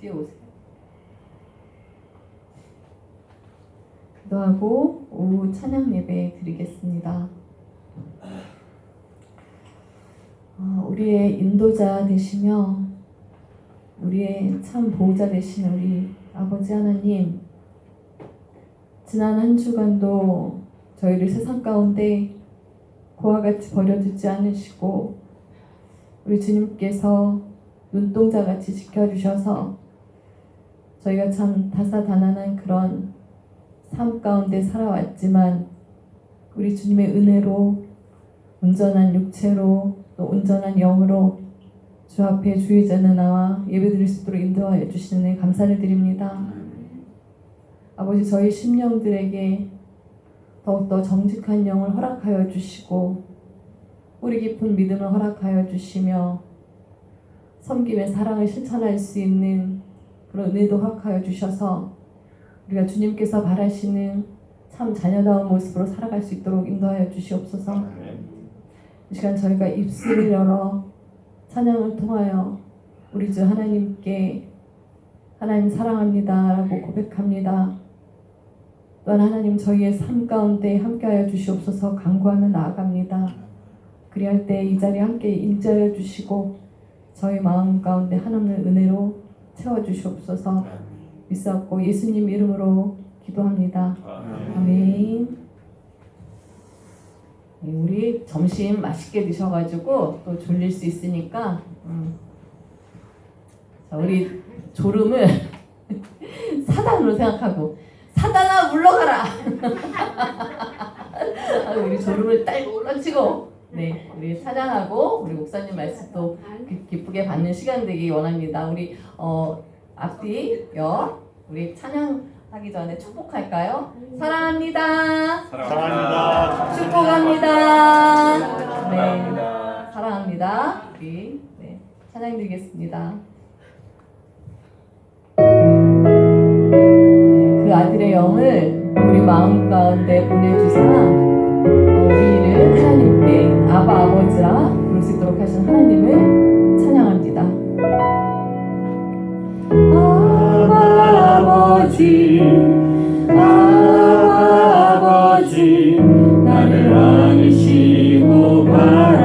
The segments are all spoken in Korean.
뒤에 오세요. 기도하고 오후 찬양 예배 드리겠습니다. 어, 우리의 인도자 되시며 우리의 참 보호자 되신 우리 아버지 하나님 지난 한 주간도 저희를 세상 가운데 고와 같이 버려두지 않으시고 우리 주님께서 눈동자같이 지켜주셔서 저희가 참 다사다난한 그런 삶 가운데 살아왔지만 우리 주님의 은혜로 온전한 육체로 또 온전한 영으로 주 앞에 주의 전에 나와 예배드릴 수 있도록 인도하여 주시는 데 감사를 드립니다. 아버지 저희 심령들에게 더욱더 정직한 영을 허락하여 주시고 뿌리 깊은 믿음을 허락하여 주시며 섬김의 사랑을 실천할 수 있는 그런 은혜도 허락하여 주셔서 우리가 주님께서 바라시는 참 자녀다운 모습으로 살아갈 수 있도록 인도하여 주시옵소서. 이 시간 저희가 입술을 열어 찬양을 통하여 우리 주 하나님께 하나님 사랑합니다라고 고백합니다. 또한 하나님 저희의 삶 가운데 함께하여 주시옵소서 간구하며 나아갑니다. 그리할 때 이 자리에 함께 인자하여 주시고 저희 마음 가운데 하나님의 은혜로 채워 주시옵소서 믿사옵고 예수님 이름으로 기도합니다. 아멘. 네, 우리 점심 맛있게 드셔가지고 또 졸릴 수 있으니까 음. 자, 우리 졸음을 사단으로 생각하고 사단아 물러가라. 아, 우리 졸음을 딸 올라치고 네 우리 사장하고 우리 목사님 말씀도 기- 기쁘게 받는 시간 되기 원합니다. 우리 어 앞뒤 옆 우리 찬양하기 전에 축복할까요? 사랑합니다. 사랑합니다. 축복합니다. 네. 사랑합니다. 사랑합니다. 우리 네, 찬양 드리겠습니다. 네, 그 아들의 영을 우리 마음 가운데 보내주사 어, 우리를 하나님께 아바 아버지라 부를 수 있도록 하신 하나님을 찬양합니다. 아바 아버지 아바 아버지 나를 안으시고 바라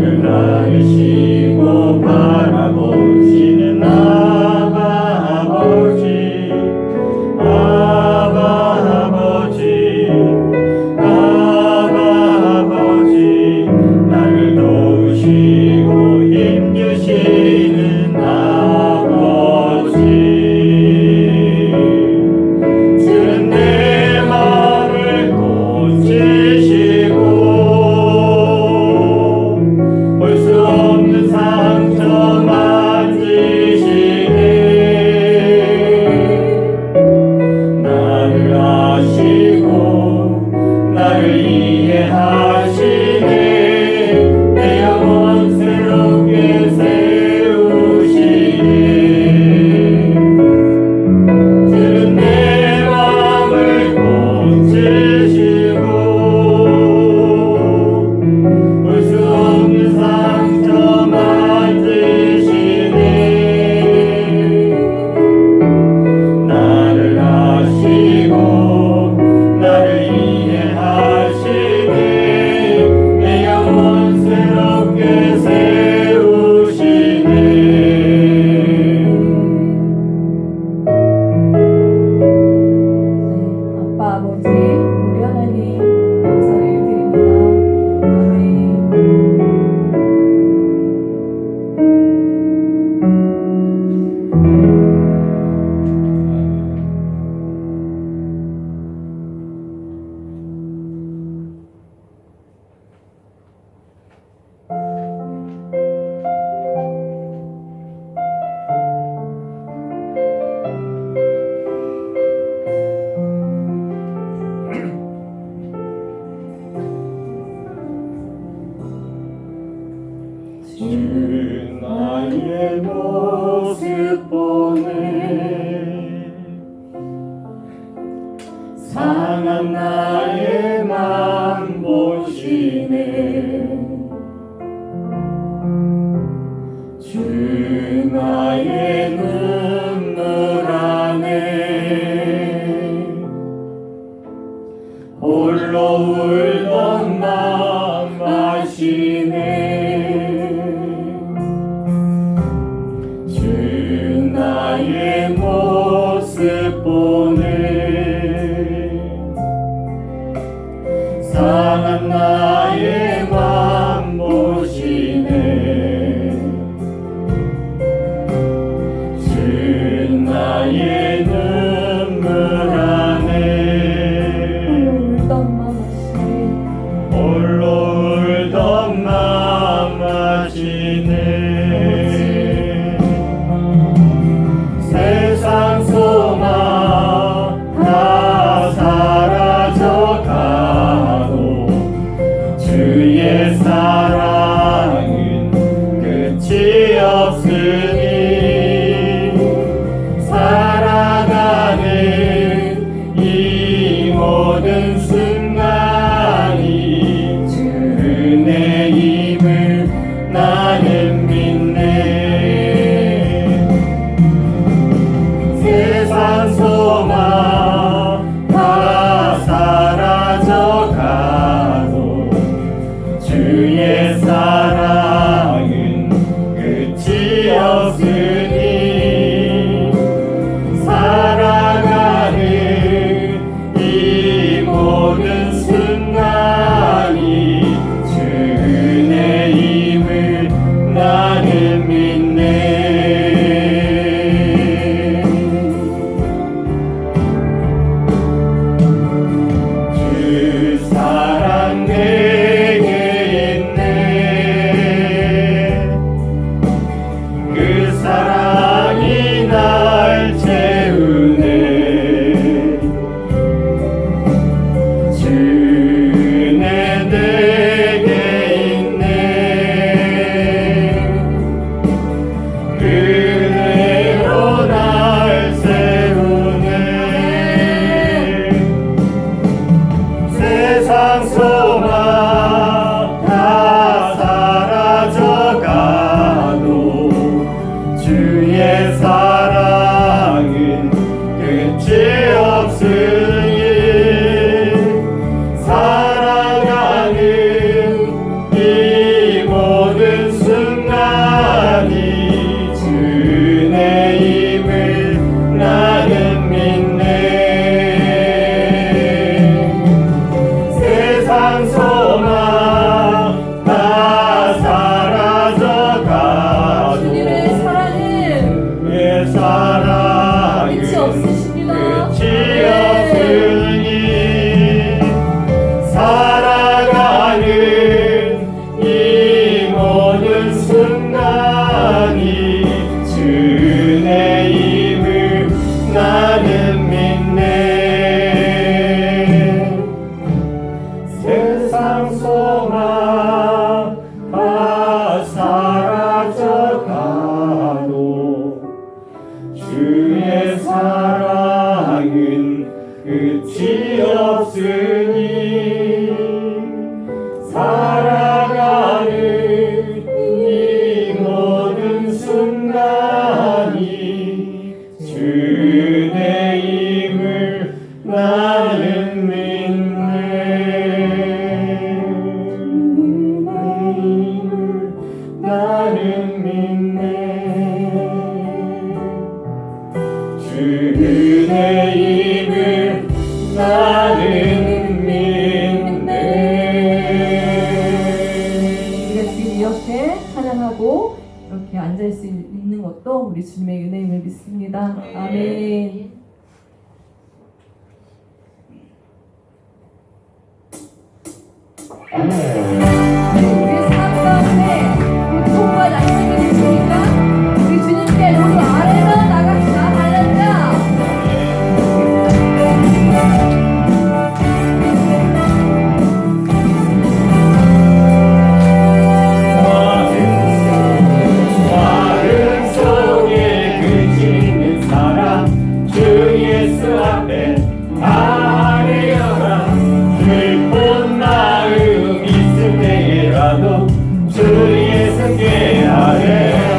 하늘 나으시고 바람 Maria. Sim. 상한 나의 맘 보시네. 주 나의 now. 앉을 수 있는 것도 우리 주님의 은혜임을 믿습니다. 네. 아멘. 아멘. yeah.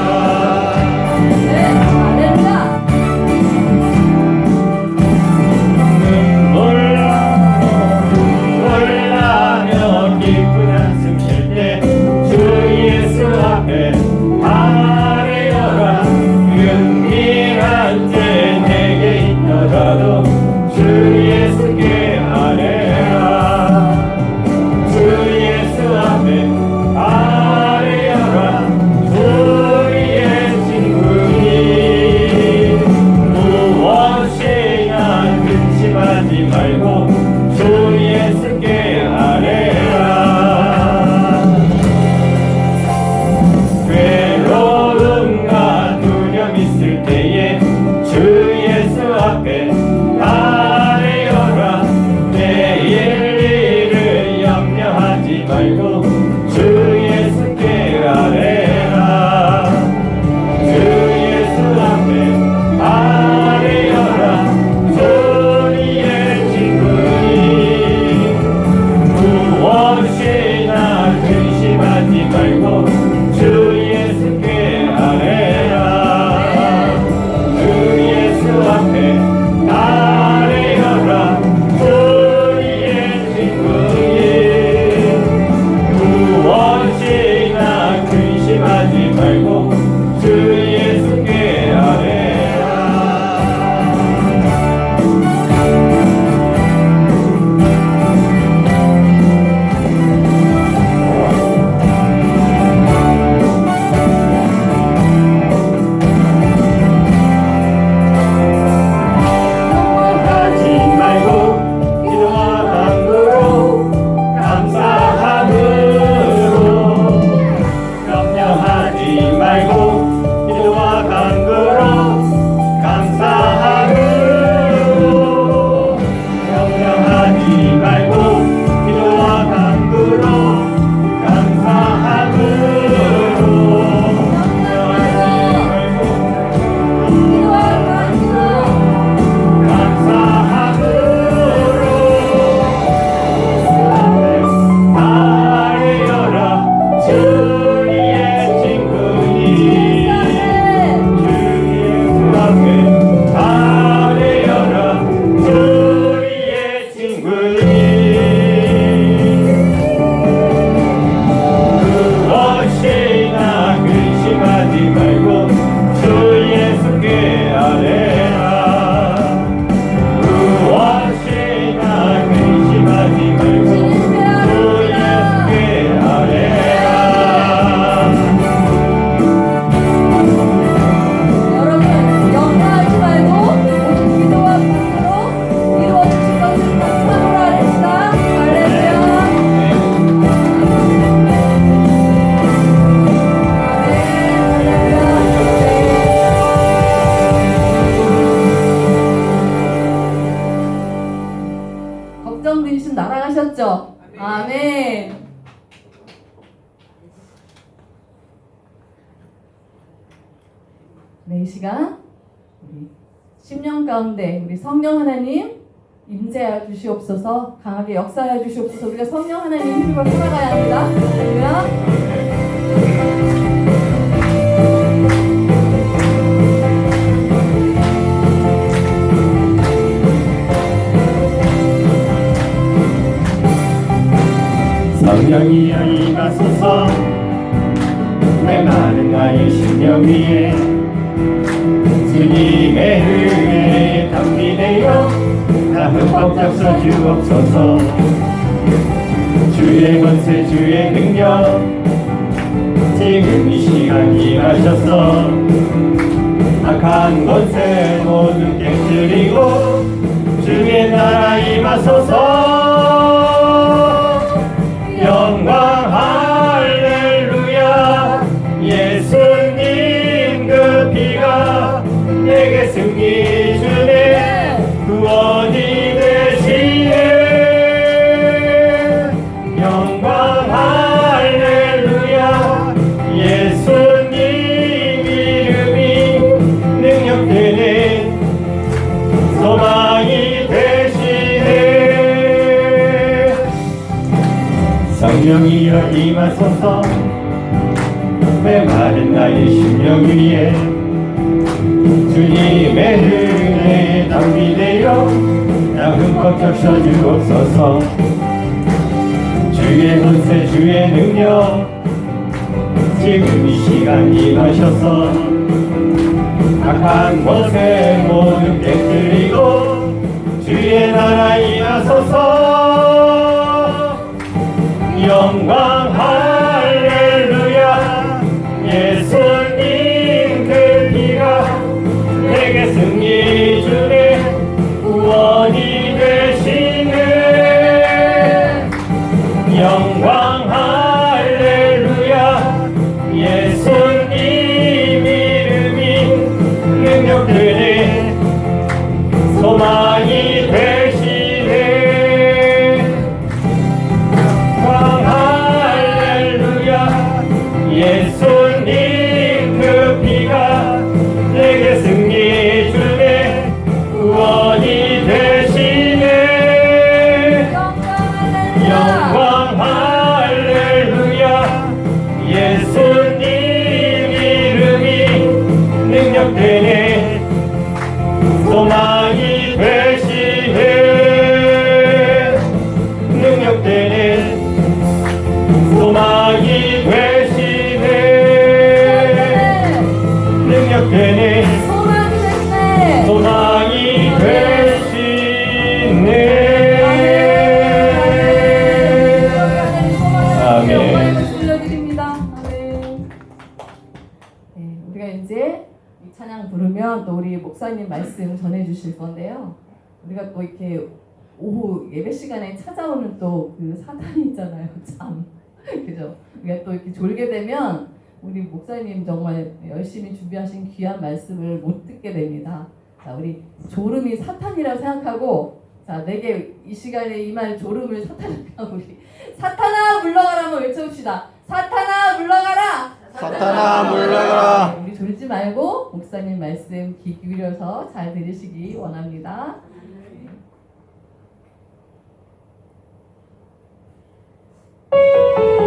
시간 우리 10년 가운데 우리 성령 하나님 임재하여 주시옵소서 강하게 역사하여 주시옵소서 우리가 성령 하나님 힘입어 살아가야 합니다. 할렐루야. 성령이여 임하소서 내 많은 나의 심령 위에 주님의 은혜에 나 흠뻑 잡서 주옵소서. 주의 권세 주의 능력. 지금 이 시간 임하셔서 악한 권세 모두 깨뜨리고 주의 나라 임하소서 임하소서. 메마른 나의 심령 위에 주님의 은혜에 담비되어 나 흠뻑 적셔 주옵소서. 주의 권세 주의 능력 지금 이 시간 임하셔서 악한 것에 모두 깨뜨리고 주의 나라 임하소서 영광 할 소망이 되시네 능력 되네 소망이 됐네. 소망이 되시네 아멘. 네, 우리가 이제 이 찬양 부르면 또 우리 목사님 말씀 전해주실 건데요. 우리가 또 이렇게 오후 예배 시간에 찾아오는 또 그 사탄이 있잖아요. 참 그죠? 우리가 또 이렇게 졸게 되면 우리 목사님 정말 열심히 준비하신 귀한 말씀을 못 듣게 됩니다. 자, 우리 졸음이 사탄이라고 생각하고 자, 내게 이 시간에 임할 졸음을 사탄이라고 우리 사탄아 물러가라 한번 외쳐봅시다. 사탄아 물러가라. 사탄아 물러가라. 네, 우리 졸지 말고 목사님 말씀 귀 기울여서 잘 들으시기 원합니다. 찬